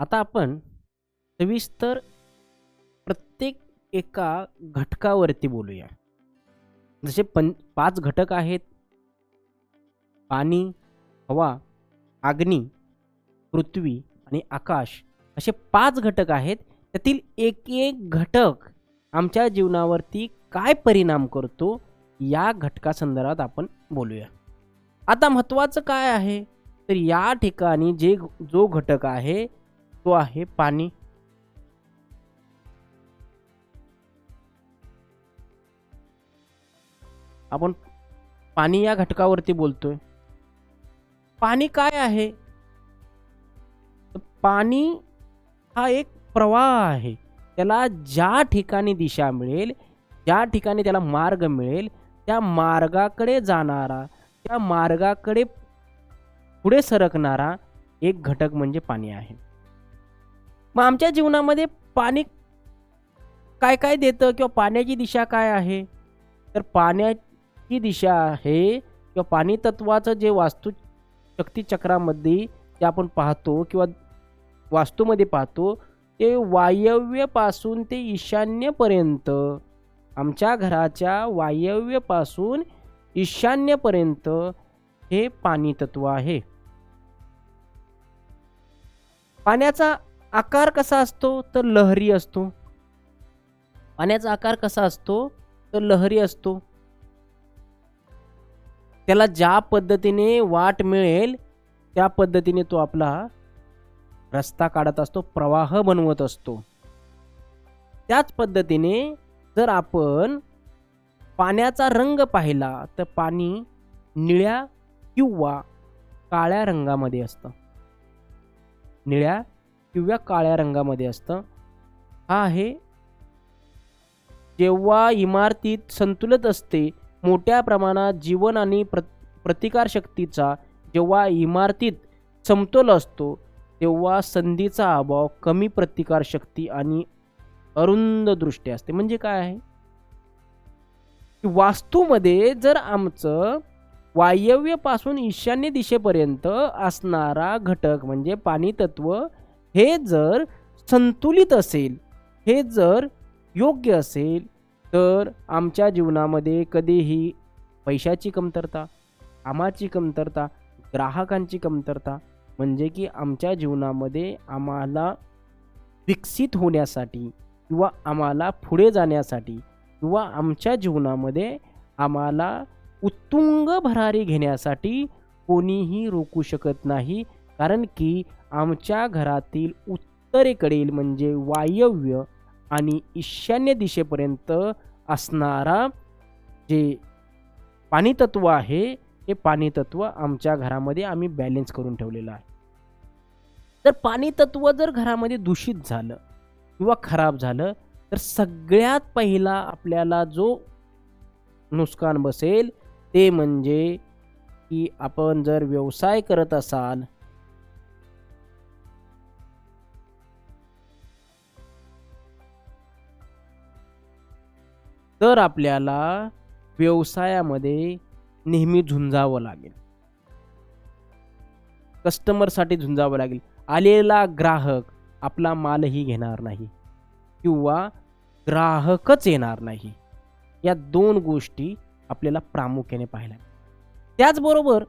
आता आपण सविस्तर प्रत्येक एका घटकावरती बोलूया. जसे पं पाच घटक आहेत. पाणी हवा अग्नी पृथ्वी आणि आकाश असे पाच घटक आहेत. त्यातील एक एक घटक आमच्या जीवनावरती काय परिणाम करतो या घटकासंदर्भात आपण बोलूया. आता महत्त्वाचं काय आहे? तर या ठिकाणी जे जो घटक आहे तो आहे पाणी. आपण पाणी या घटकावरती बोलतोय. पाणी काय आहे? पाणी हा एक प्रवाह आहे. त्याला ज्या ठिकाणी दिशा मिळेल ज्या ठिकाणी त्याला मार्ग मिळेल त्या मार्गाकडे जाणारा त्या मार्गाकडे पुढे सरकणारा एक घटक म्हणजे पाणी आहे. मग आमच्या जीवनामध्ये पाणी काय काय देतं किंवा पाण्याची दिशा काय आहे? तर पाण्याची दिशा आहे किंवा पाणी तत्वाचं जे वास्तू शक्तीचक्रामध्ये जे आपण पाहतो किंवा वास्तूमध्ये पाहतो ते वायव्यपासून ते ईशान्यपर्यंत आमच्या घराच्या वायव्यपासून ईशान्यपर्यंत हे पाणी तत्व आहे. पाण्याचा आकार कसा असतो तर लहरी असतो. पाण्याचा आकार कसा असतो तर लहरी असतो. त्याला ज्या पद्धतीने वाट मिळेल त्या पद्धतीने तो आपला रस्ता काढत असतो प्रवाह बनवत असतो. त्याच पद्धतीने जर आपण पाण्याचा रंग पाहिला तर पाणी निळ्या किंवा काळ्या रंगामध्ये असतं. निळ्या किंवा काळ्या रंगामध्ये असतं. हा आहे. जेव्हा इमारतीत संतुलित असते मोठ्या प्रमाणात जीवन आणि प्र प्रतिकारशक्तीचा जेव्हा इमारतीत समतोल असतो तेव्हा संधीचा अभाव कमी प्रतिकारशक्ती आणि अरुंद दृष्टी असते. म्हणजे काय आहे? वास्तूमध्ये जर आमचं वायव्यपासून ईशान्य दिशेपर्यंत असणारा घटक म्हणजे पाणी तत्व हे जर संतुलित असेल हे जर योग्य असेल तर आमच्या जीवनामध्ये कधीही पैशाची कमतरता कामाची कमतरता ग्राहकांची कमतरता म्हणजे की आमच्या जीवनामध्ये आम्हाला विकसित होण्यासाठी किंवा आम्हाला पुढे जाण्यासाठी किंवा आमच्या जीवनामध्ये आम्हाला उत्तुंग भरारी घेण्यासाठी कोणीही रोखू शकत नाही. कारण की आमच्या घरातील उत्तरेकडील म्हणजे वायव्य आणि ईशान्य दिशेपर्यंत असणारा जे पाणीतत्व आहे हे पाणीतत्व आमच्या घरामध्ये आम्ही बॅलेन्स करून ठेवलेलं आहे. तर पाणीतत्व जर घरामध्ये दूषित झालं किंवा खराब झालं तर सगळ्यात पहिला आपल्याला जो नुकसान बसेल ते म्हणजे की आपण जर व्यवसाय करत असाल तर आपल्याला व्यवसायामध्ये नेहमी झुंजावं लागेल. कस्टमरसाठी झुंजावं लागेल. आलेला ग्राहक आपला मालही घेणार नाही किंवा ग्राहकच येणार नाही. या दोन गोष्टी आपल्याला प्रामुख्याने पाहायला त्याचबरोबर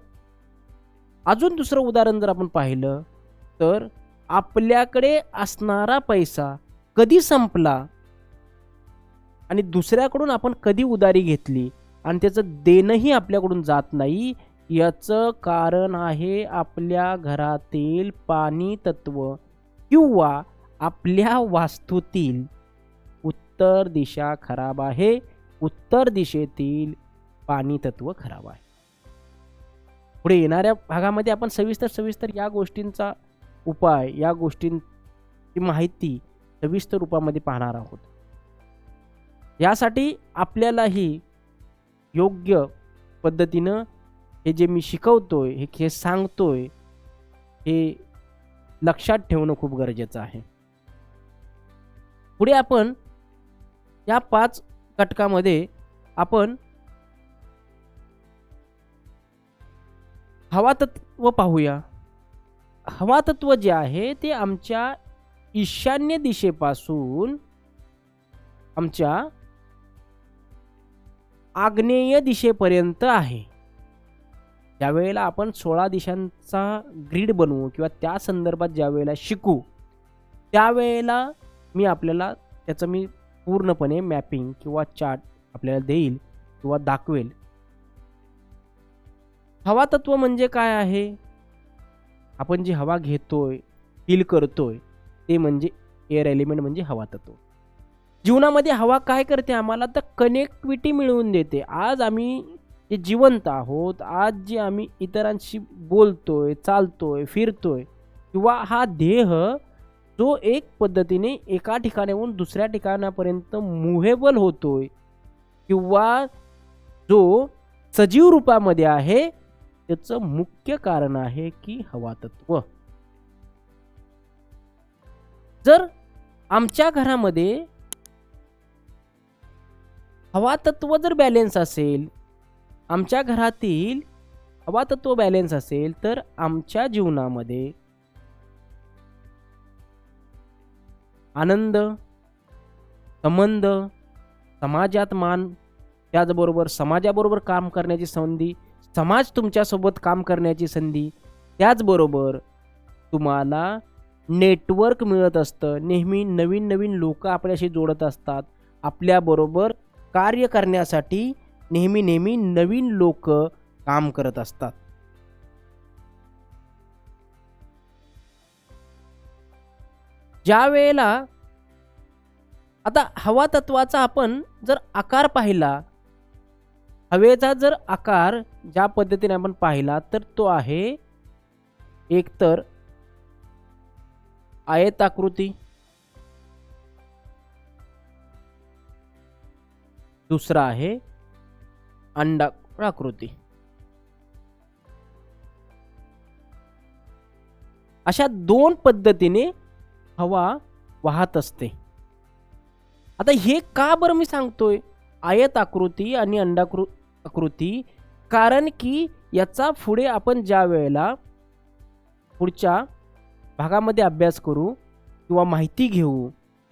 अजून दुसरं उदाहरण जर आपण पाहिलं तर आपल्याकडे असणारा पैसा कधी संपला आणि दुसऱ्याकडून आपण कधी उदारी घेतली आणि त्याचं देणंही आपल्याकडून जात नाही याचं कारण आहे आपल्या घरातील पाणी तत्व किंवा आपल्या वास्तूतील उत्तर दिशा खराब आहे उत्तर दिशेतील पाणी तत्व खराब आहे. पुढे येणाऱ्या भागामध्ये आपण सविस्तर सविस्तर या गोष्टींचा उपाय या गोष्टींची माहिती सविस्तर रूपामध्ये पाहणार आहोत. यासाठी आपल्यालाही योग्य पद्धतीनं हे जे मी शिकवतोय हे हे सांगतोय हे लक्षात ठेवणं खूप गरजेचं आहे. पुढे आपण या पाच घटकामध्ये आपण हवा तत्व पाहूया. हवा तत्व जे आहे ते आमच्या ईशान्य दिशेपासून आमच्या आग्नेय दिशेपर्यंत आहे. ज्यावेळेला आपण सोळा दिशांचा ग्रीड बनवू किंवा त्या संदर्भात ज्यावेळेला शिकू त्यावेळेला मी आपल्याला त्याचं मी पूर्णपणे मॅपिंग किंवा चार्ट आपल्याला देईल किंवा दाखवेल. हवा तत्व म्हणजे काय आहे? आपण जी हवा घेतोय फील करतोय ते म्हणजे एअर एलिमेंट म्हणजे हवा तत्व. जीवनामध्ये हवा काय करते आम्हाला तर कनेक्टिव्हिटी मिळवून देते. आज आम्ही जे जिवंत आहोत आज जे आम्ही इतरांशी बोलतोय चालतोय फिरतोय किंवा हा देह जो एक पद्धतीने एका ठिकाणाहून दुसऱ्या ठिकाणापर्यंत मुव्हेबल होतोय किंवा जो सजीव रूपामध्ये आहे त्याचं मुख्य कारण आहे की हवा तत्व. जर आमच्या घरामध्ये हवा तत्व जर बॅलेन्स असेल आमच्या घरातील हवा तत्व बॅलेन्स असेल तर आमच्या जीवनामध्ये आनंद संबंध समाजात मान त्याचबरोबर समाजाबरोबर काम करण्याची संधी समाज तुमच्यासोबत काम करण्याची संधी त्याचबरोबर तुम्हाला नेटवर्क मिळत असतं. नेहमी नवीन नवीन लोक आपल्याशी जोडत असतात. आपल्याबरोबर कार्य करण्यासाठी नेहमी नेहमी नवीन लोक काम करत असतात. ज्या वेळेला आता हवा तत्वाचा आपण जर आकार पाहिला हवेचा जर आकार ज्या पद्धतीने आपण पाहिला तर तो आहे एकतर आयताकृती. दुसरा आहे अंडाकृती अशा दोन पद्धतीने हवा वाहत असते. आता हे का बरं मी सांगतोय? आयत आकृती आणि अंडाकृ आकृती कारण की याचा पुढे आपण ज्या वेळेला पुढच्या भागामध्ये अभ्यास करू किंवा माहिती घेऊ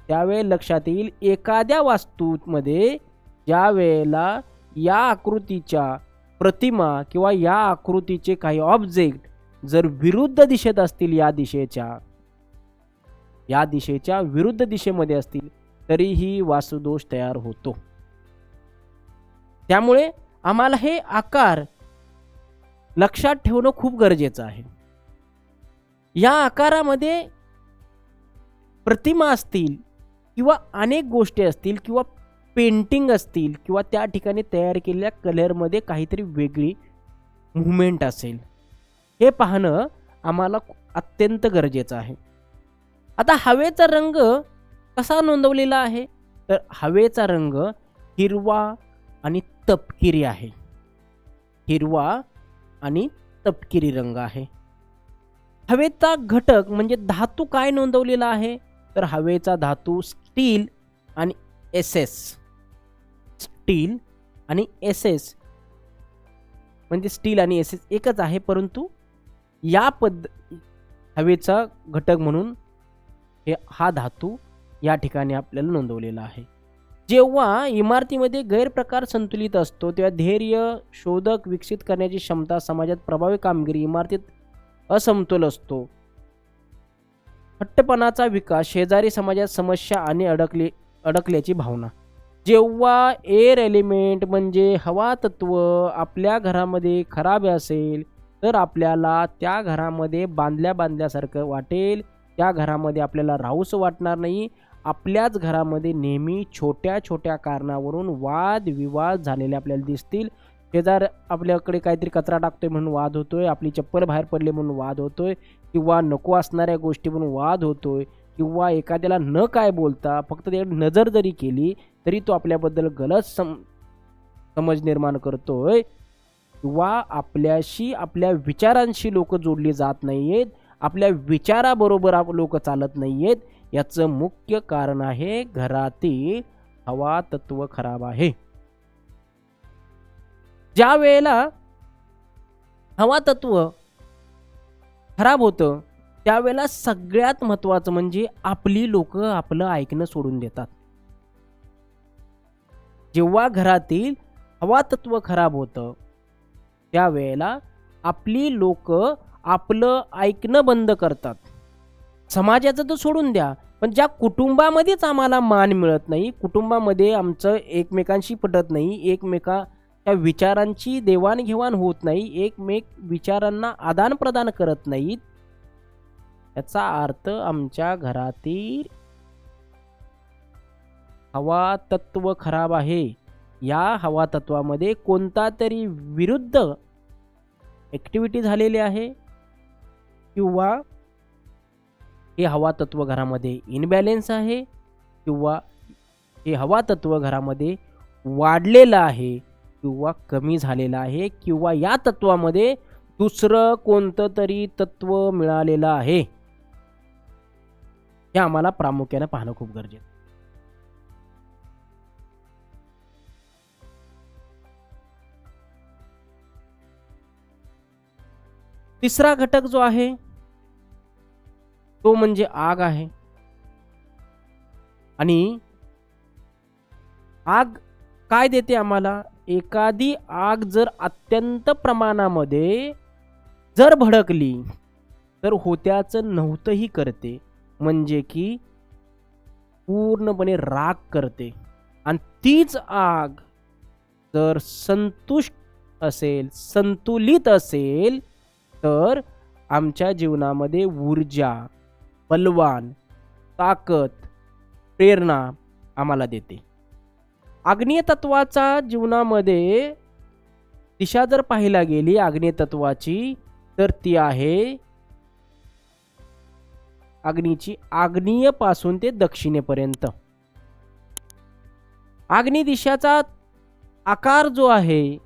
त्यावेळेस लक्षात येईल एखाद्या वास्तूमध्ये ज्या वेळेला या आकृतीच्या प्रतिमा किंवा या आकृतीचे काही ऑब्जेक्ट जर विरुद्ध दिशेत असतील या दिशेच्या या दिशेच्या विरुद्ध दिशेमध्ये असतील तरीही वासुदोष तयार होतो. त्यामुळे आम्हाला हे आकार लक्षात ठेवणं खूप गरजेचं आहे. या आकारामध्ये प्रतिमा असतील किंवा अनेक गोष्टी असतील किंवा पेंटिंग असतील किंवा त्या ठिकाणी तयार केलेल्या कलरमध्ये काहीतरी वेगळी मुवमेंट असेल. हे पाहणं आम्हाला अत्यंत गरजेचं आहे. आता हवेचा रंग कसा नोंदवलेला आहे? तर हवेचा रंग हिरवा आणि तपकिरी आहे. हिरवा आणि तपकिरी रंग आहे. हवेचा घटक म्हणजे धातू काय नोंदवलेला आहे? तर हवेचा धातू स्टील आणि एस एस. स्टील आणि एस एस म्हणजे स्टील आणि एस एस एकच आहे परंतु या पद्ध हवेचा घटक म्हणून हे हा धातू या ठिकाणी आपल्याला नोंदवलेला आहे. जेव्हा इमारतीमध्ये गैरप्रकार संतुलित असतो तेव्हा धैर्य शोधक विकसित करण्याची क्षमता समाजात प्रभावी कामगिरी इमारतीत असमतोल असतो. हट्टपणाचा विकास शेजारी समाजात समस्या आणि अडकली अडकल्याची भावना. जेव्हा एअर एलिमेंट म्हणजे हवा तत्व आपल्या घरामध्ये खराब असेल तर आपल्याला त्या घरामध्ये बांधल्या बांधल्यासारखं वाटेल. त्या घरामध्ये आपल्याला राहूस वाटणार नाही. आपल्याच घरामध्ये नेहमी छोट्या छोट्या कारणावरून वाद विवाद झालेले आपल्याला दिसतील. शेजार आपल्याकडे काहीतरी कचरा टाकतोय म्हणून वाद होतोय. आपली चप्पल बाहेर पडली म्हणून वाद होतोय. किंवा नको असणाऱ्या गोष्टी म्हणून वाद होतोय. किंवा एखाद्याला न काय बोलता फक्त त्याकडे नजर जरी केली तरी तो आपल्याबद्दल गलत सम समज निर्माण करतोय किंवा आपल्याशी आपल्या विचारांशी लोक जोडली जात नाही आहेत आपल्या विचाराबरोबर आप लोक चालत नाही आहेत याचं मुख्य कारण आहे घरातील हवा तत्व खराब आहे. ज्या वेळेला हवा तत्व खराब होतं त्यावेळेला सगळ्यात महत्त्वाचं म्हणजे आपली लोक आपलं ऐकणं सोडून देतात. जेव्हा घरातील हवा तत्व खराब होतं त्यावेळेला आपली लोक आपलं ऐकणं बंद करतात. समाजाचं तर सोडून द्या पण ज्या कुटुंबामध्येच आम्हाला मान मिळत नाही कुटुंबामध्ये आमचं एकमेकांशी पटत नाही एकमेकाच्या विचारांची देवाणघेवाण होत नाही एकमेक विचारांना आदानप्रदान करत नाहीत याचा अर्थ आमच्या घरातील हवा तत्व खराब आहे. या हवा तत्वामध्ये कोणता तरी विरुद्ध ॲक्टिव्हिटी झालेली आहे किंवा हे हवा तत्व घरामध्ये इनबॅलेन्स आहे किंवा हे हवा तत्व घरामध्ये वाढलेलं आहे किंवा कमी झालेलं आहे किंवा या तत्वामध्ये दुसरं कोणतं तरी तत्व मिळालेलं आहे. हे आम्हाला प्रामुख्याने पाहणं खूप गरजेचं तिसरा घटक जो आहे तो म्हणजे आग आहे. आणि आग काय देते आम्हाला? एखादी आग जर अत्यंत प्रमाणामध्ये जर भडकली तर होत्याचं नव्हतंही करते. म्हणजे की पूर्णपणे राग करते. आणि तीच आग जर संतुष्ट असेल संतुलित असेल तर आमच्या जीवनामध्ये ऊर्जा बलवान ताकद प्रेरणा आम्हाला देते. आग्नेय तत्वाचा जीवनामध्ये दिशा जर पाहायला गेली आग्नेय तत्वाची तर ती आहे अग्नीची आग्नेयपासून ते दक्षिणेपर्यंत. आग्नेय दिशाचा आकार जो आहे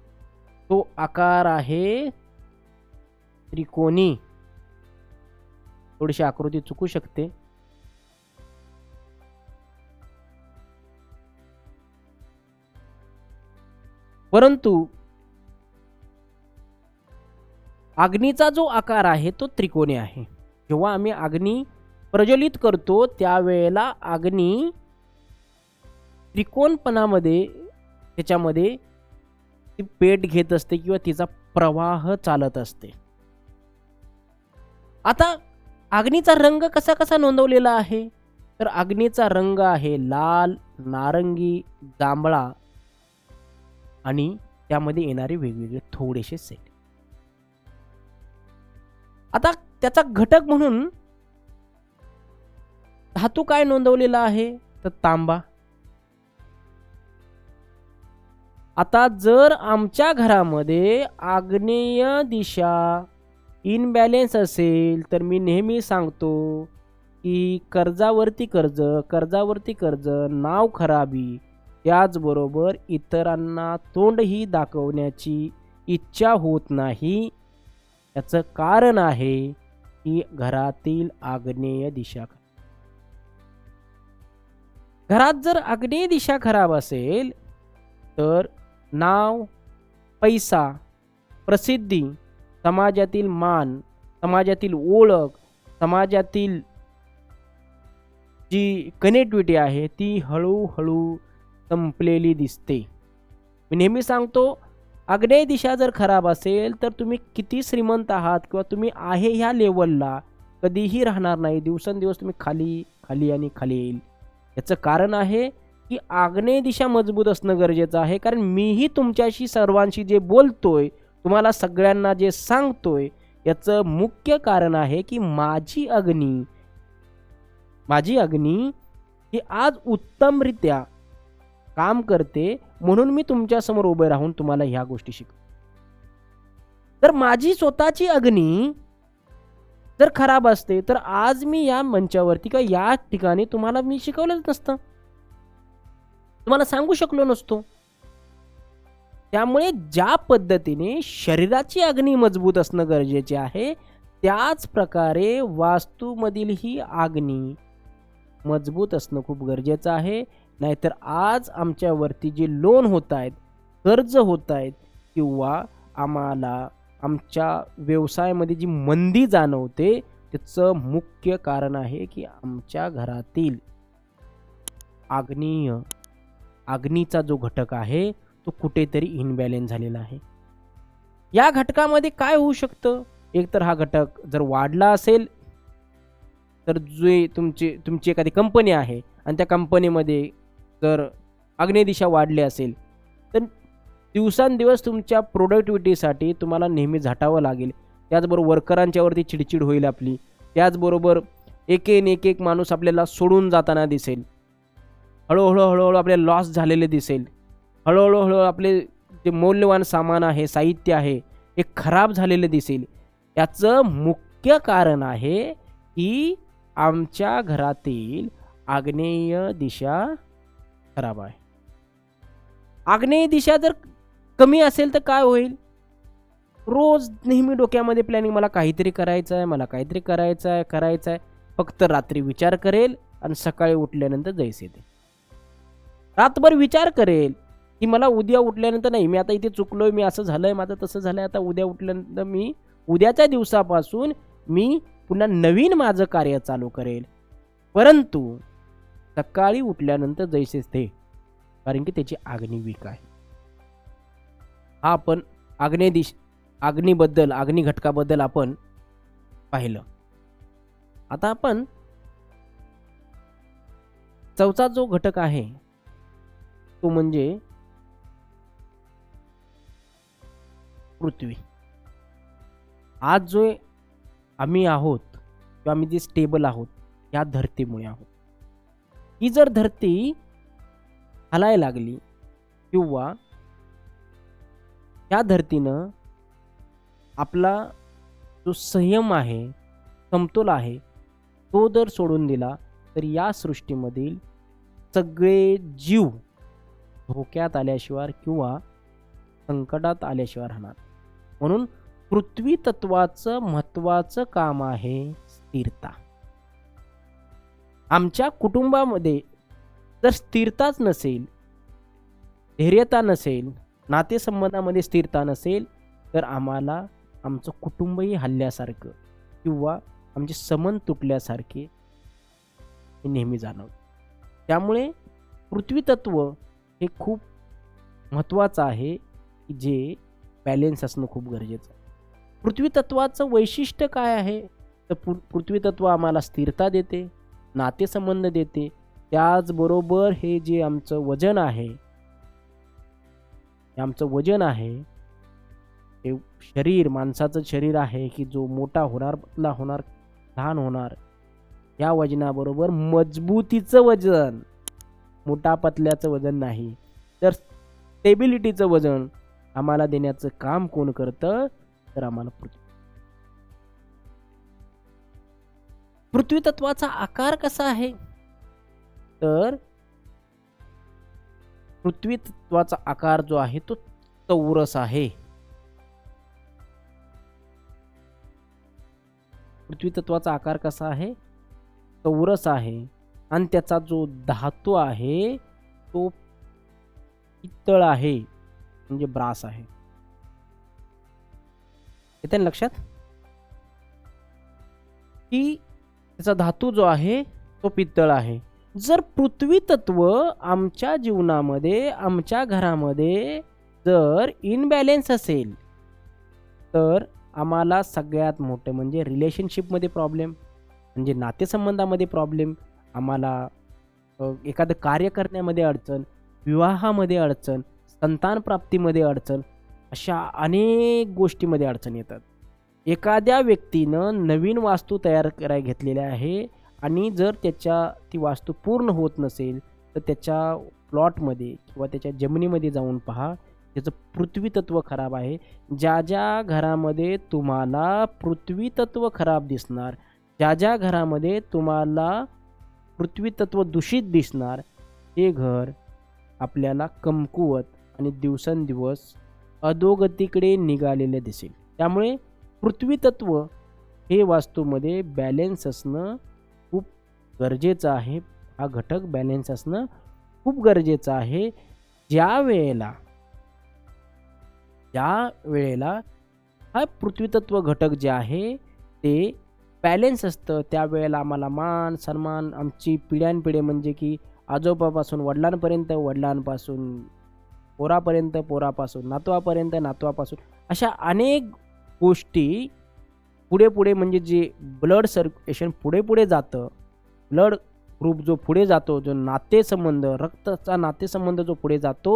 तो आकार आहे त्रिकोणी. थोडीशी आकृती चुकू शकते. परंतु अग्नीचा जो आकार आहे तो त्रिकोणी आहे. जेव्हा आम्ही अग्नी प्रज्वलित करतो त्यावेळेला अग्नी त्रिकोणपणामध्ये त्याच्यामध्ये ती पेट घेत असते किंवा तिचा प्रवाह चालत असते. आता अग्नीचा रंग कसा कसा नोंदवलेला आहे? तर अग्नीचा रंग आहे लाल नारंगी जांभळा आणि त्यामध्ये येणारे वेगवेगळे थोडेसे सेट. आता त्याचा घटक म्हणून धातू काय नोंदवलेला आहे? तर तांबा. आता जर आमच्या घरामध्ये आग्नेय दिशा इनबॅलेन्स असेल तर मी नेहमी सांगतो की कर्जावरती कर्ज कर्जावरती कर्ज नाव खराबी त्याचबरोबर इतरांना तोंडही दाखवण्याची इच्छा होत नाही. याचं कारण आहे की घरातील आग्नेय दिशा. घरात जर आग्नेय दिशा खराब असेल तर नाव पैसा प्रसिद्धी समाजातील मान समाजातील ओळख समाजातील जी कनेक्टिव्हिटी आहे ती हळूहळू संपलेली दिसते. मी नेहमी सांगतो आग्नेय दिशा जर खराब असेल तर तुम्ही किती श्रीमंत आहात किंवा तुम्ही आहे ह्या लेवलला कधीही राहणार नाही. दिवसेंदिवस तुम्ही खाली खाली आणि खाली येईल. याचं कारण आहे की आग्नेय दिशा मजबूत असणं गरजेचं आहे. कारण मीही तुमच्याशी सर्वांशी जे बोलतोय तुम्हाला सगळ्यांना जे सांगतोय याचं मुख्य कारण आहे की माझी अग्नी माझी अग्नी ही आज उत्तमरित्या काम करते म्हणून मी तुमच्यासमोर उभे राहून तुम्हाला ह्या गोष्टी शिकतो तर माझी स्वतःची अग्नी जर खराब असते तर आज मी या मंचावरती किंवा या ठिकाणी तुम्हाला मी शिकवलंच नसतं. तुम्हाला सांगू शकलो नसतो. त्यामुळे ज्या पद्धतीने शरीराची अग्नी मजबूत असणं गरजेचे आहे त्याच प्रकारे वास्तूमधील ही अग्नी मजबूत असणं खूप गरजेचं आहे. नाहीतर आज आमच्यावरती जे लोन होत आहेत कर्ज होत आहेत किंवा आम्हाला आमच्या व्यवसायामध्ये जी मंदी जाणवते त्याचं मुख्य कारण आहे की आमच्या घरातील आग्नेय अग्नीचा जो घटक आहे तो कुठेतरी इनबॅलेन्स झालेला आहे. या घटकामध्ये काय होऊ शकतं? एकतर हा घटक जर वाढला असेल तर जे तुमचे तुमची एखादी कंपनी आहे आणि त्या कंपनीमध्ये जर अग्नेदिशा वाढली असेल तर दिवसांदिवस तुमच्या प्रोडक्टिव्हिटीसाठी तुम्हाला नेहमी झटावं लागेल. त्याचबरोबर वर्करांच्यावरती चिडचिड होईल आपली. त्याचबरोबर एक एक एक माणूस आपल्याला सोडून जाताना दिसेल. हळूहळू हळूहळू आपले लॉस झालेले दिसेल. हळूहळू हळूहळू आपले जे मौल्यवान सामान आहे साहित्य आहे हे खराब झालेले दिसेल. याचं मुख्य कारण आहे की आमच्या घरातील आग्नेय दिशा खराब आहे. आग्नेय दिशा जर कमी असेल तर काय होईल? रोज नेहमी डोक्यामध्ये प्लॅनिंग मला काहीतरी करायचं आहे मला काहीतरी करायचं आहे करायचं आहे. फक्त रात्री विचार करेल आणि सकाळी उठल्यानंतर जैस येते रातभर विचार करेल की मला उद्या उठल्यानंतर नाही मी आता इथे चुकलोय मी असं झालंय माझं तसं झालंय आता उद्या उठल्यानंतर मी उद्याच्या दिवसापासून मी पुन्हा नवीन माझं कार्य चालू करेल. परंतु सकाळी उठल्यानंतर जैसेच ते कारण की त्याची आग्निवीक आहे. हा आपण आग्नेय दिश आग्नीबद्दल आग्नी घटकाबद्दल आपण पाहिलं. आता आपण चौथा जो घटक आहे तो म्हणजे पृथ्वी. आज जो आम्ही आहोत किंवा आम्ही जे स्टेबल आहोत या धरतीमुळे आहोत. ही जर धरती हलाय लागली किंवा या धरतीनं आपला जो संयम आहे समतोल आहे तो जर सोडून दिला तर या सृष्टीमधील सगळे जीव धोक्यात आल्याशिवाय किंवा संकटात आल्याशिवाय राहणार. म्हणून पृथ्वी तत्वाचं महत्वाचं काम आहे स्थिरता. आमच्या कुटुंबामध्ये जर स्थिरताच नसेल धैर्यता नसेल नातेसंबंधामध्ये स्थिरता नसेल तर आम्हाला आमचं कुटुंबही हल्ल्यासारखं किंवा आमचे समन तुटल्यासारखे हे नेहमी जाणवतं. त्यामुळे पृथ्वीतत्व हे खूप महत्त्वाचं आहे की जे बॅलेन्स असणं खूप गरजेचं आहे. पृथ्वीतत्वाचं वैशिष्ट्य काय आहे? तर पृ पृथ्वीतत्व आम्हाला स्थिरता देते नातेसंबंध देते. त्याचबरोबर हे जे आमचं वजन आहे हे आमचं वजन आहे. हे शरीर माणसाचं शरीर आहे की जो मोठा होणार पतला होणार लहान होणार या वजनाबरोबर मजबूतीचं वजन. मोठा पतल्याचं वजन नाही तर स्टेबिलिटीचं वजन आम्हाला देण्याचं काम कोण करतं? तर आम्हाला पृथ्वी. पृथ्वी तत्वाचा आकार कसा आहे? तर पृथ्वी तत्वाचा आकार जो आहे तो चौरस आहे. पृथ्वी तत्वाचा आकार कसा आहे? चौरस आहे. आणि त्याचा जो धातू आहे तो पितळ आहे म्हणजे ब्रास आहे. येते ना लक्षात? की त्याचा धातू जो आहे तो पितळ आहे. जर पृथ्वी तत्व आमच्या जीवनामध्ये आमच्या घरामध्ये जर इनबॅलेन्स असेल तर आम्हाला सगळ्यात मोठं म्हणजे रिलेशनशिपमध्ये प्रॉब्लेम म्हणजे नातेसंबंधामध्ये प्रॉब्लेम आम्हाला एखादं कार्य करण्यामध्ये अडचण विवाहामध्ये अडचण संतानप्राप्तीमध्ये अडचण अशा अनेक गोष्टीमध्ये अडचण येतात. एखाद्या व्यक्तीनं नवीन वास्तू तयार कराय घेतलेल्या आहे आणि जर त्याच्या ती वास्तू पूर्ण होत नसेल तर त्याच्या प्लॉटमध्ये किंवा त्याच्या जमिनीमध्ये जाऊन पहा त्याचं पृथ्वीतत्व खराब आहे. ज्या ज्या घरामध्ये तुम्हाला पृथ्वीतत्व खराब दिसणार ज्या ज्या घरामध्ये तुम्हाला पृथ्वीतत्व दूषित दिसणार हे घर आपल्याला कमकुवत आणि दिवसेंदिवस अधोगतीकडे निघालेले दिसेल. त्यामुळे पृथ्वीतत्व हे वास्तूमध्ये बॅलेन्स असणं गरजेचं आहे. हा घटक बॅलेन्स असणं खूप गरजेचं आहे. ज्या वेळेला ज्या वेळेला हा पृथ्वीतत्व घटक जे आहे ते बॅलेन्स असतं त्यावेळेला आम्हाला मान सन्मान आमची पिढ्यानपिढे म्हणजे की आजोबापासून वडिलांपर्यंत वडिलांपासून पोरापर्यंत पोरापासून नातवापर्यंत नातवापासून अशा अनेक गोष्टी पुढे पुढे म्हणजे जे ब्लड सर्क्युलेशन पुढे पुढे जातं ब्लड ग्रुप जो पुढे जातो जो नातेसंबंध रक्ताचा नातेसंबंध जो पुढे जातो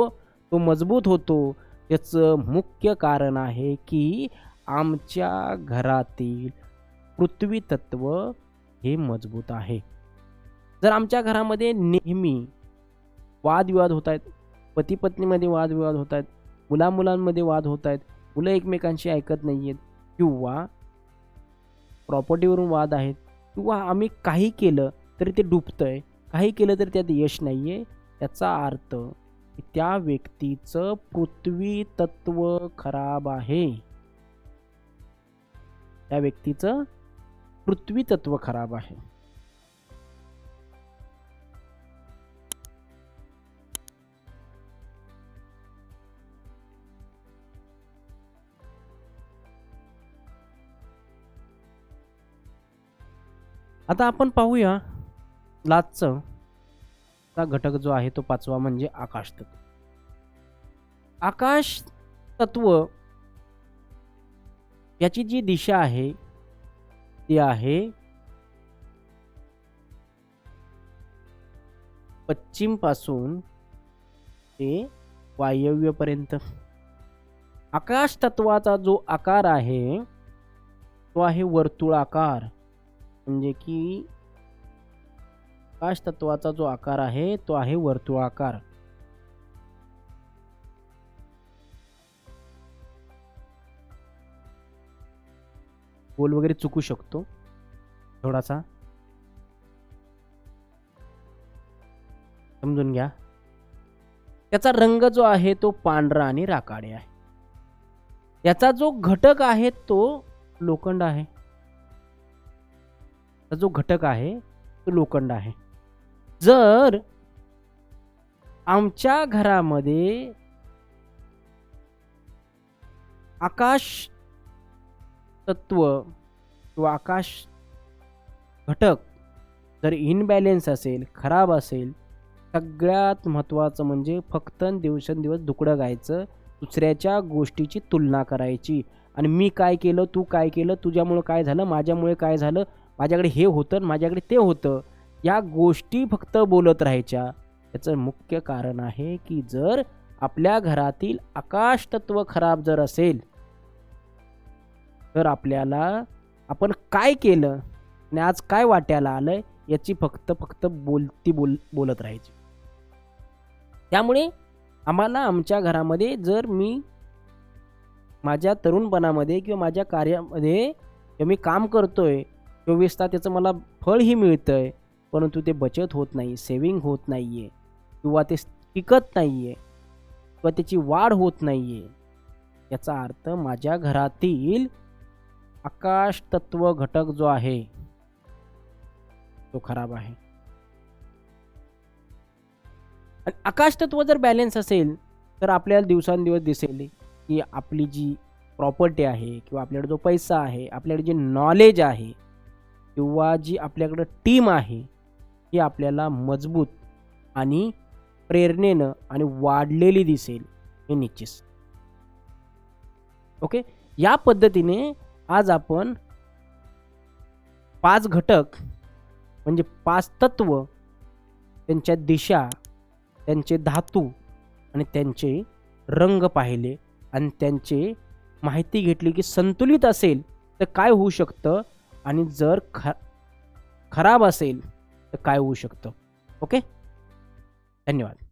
तो मजबूत होतो. याचं मुख्य कारण आहे की आमच्या घरातील पृथ्वी तत्व हे मजबूत आहे. जर आमच्या घरामध्ये नेहमी वादविवाद होत आहेत पती पत्नीमध्ये वादविवाद होत आहेत मुला मुलांमध्ये वाद होत आहेत मुलं एकमेकांशी ऐकत नाही आहेत किंवा प्रॉपर्टीवरून वाद आहेत किंवा आम्ही काही केलं तरी ते डुबतंय. काही केलं तरी त्यात यश नाही आहे याचा अर्थ त्या व्यक्तीचं पृथ्वी तत्व खराब आहे. त्या व्यक्तीचं पृथ्वी तत्व खराब आहे. आता आपण पाहूया लाचचा घटक जो आहे तो पाचवा म्हणजे आकाश तत्व. आकाश तत्व याची जी दिशा आहे ती आहे पश्चिमपासून ते वायव्यपर्यंत. आकाश तत्वाचा जो आकार आहे तो आहे वर्तुळाकार. म्हणजे की आकाश तत्वाचा जो आकार आहे तो आहे वर्तुळाकार गोल वगैरे चुकू शकतो. थोडासा. समजून घ्या. त्याचा रंग जो आहे तो पांढरा आणि राखाडी आहे. याचा जो घटक आहे तो लोखंड आहे. जो घटक आहे तो लोखंड आहे. जर आमच्या घरामध्ये आकाश तत्व किंवा आकाश घटक जर इनबॅलेन्स असेल खराब असेल सगळ्यात महत्त्वाचं म्हणजे फक्त दिवसेंदिवस दुकडं गायचं दुसऱ्याच्या गोष्टीची तुलना करायची. आणि मी काय केलं तू काय केलं तुझ्यामुळं काय झालं माझ्यामुळे काय झालं माझ्याकडे हे होतं माझ्याकडे ते होतं. या गोष्टी फक्त बोलत राहायच्या. याचं मुख्य कारण आहे की जर आपल्या घरातील आकाश तत्व खराब जर असेल तर आपल्याला आपण काय केलं आणि आज काय वाट्याला आलंय याची फक्त फक्त बोलती बोल बोलत राहायची. त्यामुळे आम्हाला आमच्या घरामध्ये जर मी माझ्या तरुणपणामध्ये किंवा माझ्या कार्यामध्ये मी काम करतोय चोवीस तास त्याचं मला फळही मिळतंय परंतु ते बचत होत नाही सेविंग होत नाही आहे किंवा ते टिकत नाही आहे किंवा त्याची वाढ होत नाही आहे याचा अर्थ माझ्या घरातील आकाश तत्व घटक जो आहे तो खराब आहे. आणि आकाश तत्व जर बॅलेन्स असेल तर आपल्याला दिवसांदिवस दिसेल की आपली जी प्रॉपर्टी आहे किंवा आपल्याकडे जो पैसा आहे आपल्याकडे जे नॉलेज आहे किंवा जी आपल्याकडं टीम आहे ही आपल्याला मजबूत आणि प्रेरणेनं आणि वाढलेली दिसेल हे निश्चित. ओके? या पद्धतीने आज आपण पाच घटक म्हणजे पाच तत्व त्यांच्या दिशा त्यांचे धातू आणि त्यांचे रंग पाहिले आणि त्यांचे माहिती घेतली की संतुलित असेल तर काय होऊ शकतं आणि जर ख खराब असेल तर काय होऊ शकतं? ओके? धन्यवाद.